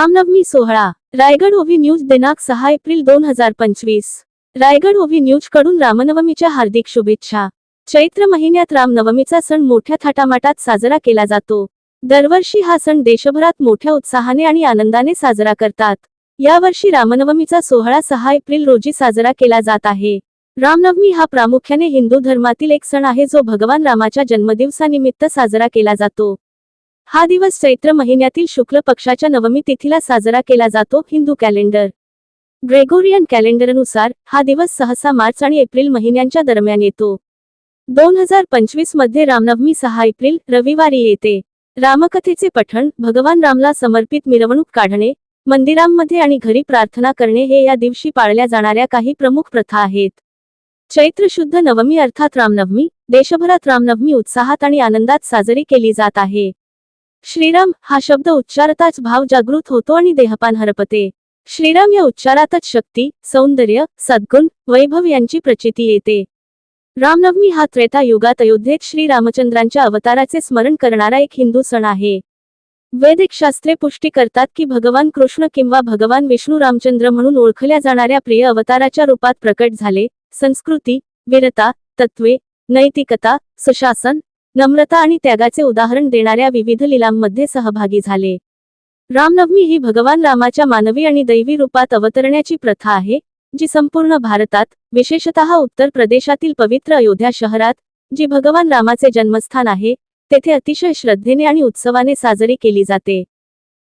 रामनवमी सोहळा रायगड ओव्ही न्यूज दिनांक सहा एप्रिल दोन हजार पंचवीस. रायगड ओव्ही न्यूजकडून रामनवमीच्या हार्दिक शुभेच्छा. चैत्र महिन्यात रामनवमीचा सण मोठ्या थाटामाटात साजरा केला जातो. दरवर्षी हा सण देशभरात मोठ्या उत्साहाने आणि आनंदाने साजरा करतात. यावर्षी रामनवमीचा सोहळा सहा एप्रिल रोजी साजरा केला जात आहे. रामनवमी हा प्रामुख्याने हिंदू धर्मातील एक सण आहे जो भगवान रामाच्या जन्मदिवसानिमित्त साजरा केला जातो. हा दिवस चैत्र महिन्यातील शुक्ल पक्षाच्या नवमी तिथीला साजरा केला जातो हिंदू कॅलेंडर. ग्रेगोरियन कॅलेंडरनुसार हा दिवस सहसा मार्च आणि एप्रिल महिन्यांच्या दरम्यान येतो. दोन हजार पंचवीसमध्ये रामनवमी सहा एप्रिल रविवारी येते. रामकथेचे पठण भगवान रामला समर्पित मिरवणूक काढणे मंदिरांमध्ये आणि घरी प्रार्थना करणे हे या दिवशी पाळल्या जाणाऱ्या काही प्रमुख प्रथा आहेत. चैत्र शुद्ध नवमी अर्थात रामनवमी देशभरात रामनवमी उत्साहात आणि आनंदात साजरी केली जात आहे. श्रीराम हा शब्द उच्चारताच भाव जागृत होतो आणि देहपान हरपते. श्रीराम या उच्चारातच शक्ती सौंदर्य सद्गुण वैभव यांची प्रचिती येते. रामनवमी हा त्रेता युगात अयोध्येत श्री रामचंद्रांच्या अवताराचे स्मरण करणारा एक हिंदू सण आहे. वैदिक शास्त्रे पुष्टी करतात की भगवान कृष्ण किंवा भगवान विष्णू रामचंद्र म्हणून ओळखल्या जाणाऱ्या प्रिय अवताराच्या रूपात प्रकट झाले संस्कृती वीरता तत्वे नैतिकता सुशासन नम्रता आणि त्यागाचे उदाहरण देणाऱ्या विविध लिलांमध्ये सहभागी झाले. रामनवमी ही भगवान रामाच्या मानवी आणि दैवी रूपात अवतरण्याची प्रथा आहे जी संपूर्ण भारतात विशेषतः उत्तर प्रदेशातील पवित्र अयोध्या शहरात जी भगवान रामाचे जन्मस्थान आहे तेथे अतिशय श्रद्धेने आणि उत्सवाने साजरी केली जाते.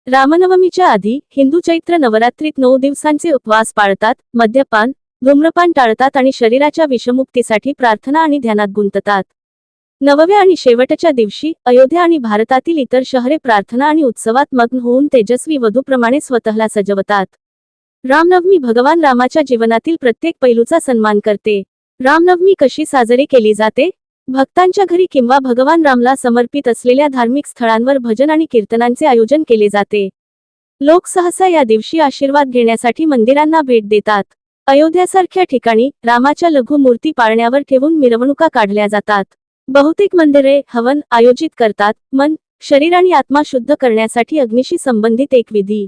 रामनवमीच्या आधी हिंदू चैत्र नवरात्रीत नऊ दिवसांचे उपवास पाळतात मद्यपान धूम्रपान टाळतात आणि शरीराच्या विषमुक्तीसाठी प्रार्थना आणि ध्यानात गुंततात. नवव्या आणि शेवटच्या दिवशी अयोध्या आणि भारतातील इतर शहरे प्रार्थना आणि उत्सवात मग्न होऊन तेजस्वी वधूप्रमाणे स्वतःला सजवतात. रामनवमी भगवान रामाच्या जीवनातील प्रत्येक पैलूचा सन्मान करते. रामनवमी कशी साजरी केली जाते? भक्तांच्या घरी किंवा भगवान रामला समर्पित असलेल्या धार्मिक स्थळांवर भजन आणि कीर्तनांचे आयोजन केले जाते. लोक सहसा या दिवशी आशीर्वाद घेण्यासाठी मंदिरांना भेट देतात. अयोध्यासारख्या ठिकाणी रामाच्या लघु मूर्ती पाळण्यावर ठेवून मिरवणुका काढल्या जातात. बहुतेक मंदिरे हवन आयोजित करतात मन शरीर आणि आत्मा शुद्ध करण्यासाठी अग्निशी संबंधित एक विधी.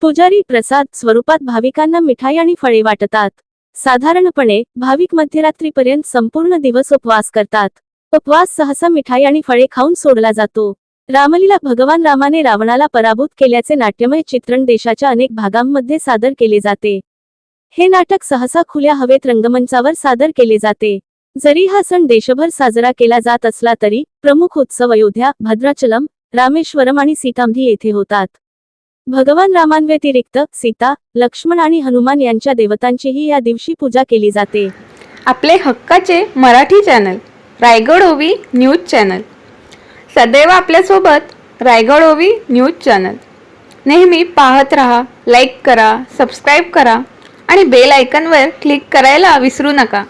पुजारी प्रसाद स्वरूपात भाविकांना मिठाई आणि फळे वाटतात. साधारणपणे भाविक मध्यरात्रीपर्यंत संपूर्ण दिवस उपवास करतात. उपवास सहसा मिठाई आणि फळे खाऊन सोडला जातो. रामलीला भगवान रामाने रावणाला पराभूत केल्याचे नाट्यमय चित्रण देशाच्या अनेक भागांमध्ये सादर केले जाते. हे नाटक सहसा खुल्या हवेत रंगमंचावर सादर केले जाते. जरी हा सण देशभर साजरा केला जात असला तरी प्रमुख उत्सव अयोध्या भद्राचलम रामेश्वरम आणि सीतामधी येथे होतात. भगवान रामांव्यतिरिक्त सीता लक्ष्मण आणि हनुमान यांच्या देवतांचीही या दिवशी पूजा केली जाते. आपले हक्काचे मराठी चॅनल रायगड ओवी न्यूज चॅनल. सदैव आपल्यासोबत रायगड ओवी न्यूज चॅनल. नेहमी पाहत रहा लाईक करा सबस्क्राईब करा आणि बेल आयकनवर क्लिक करायला विसरू नका.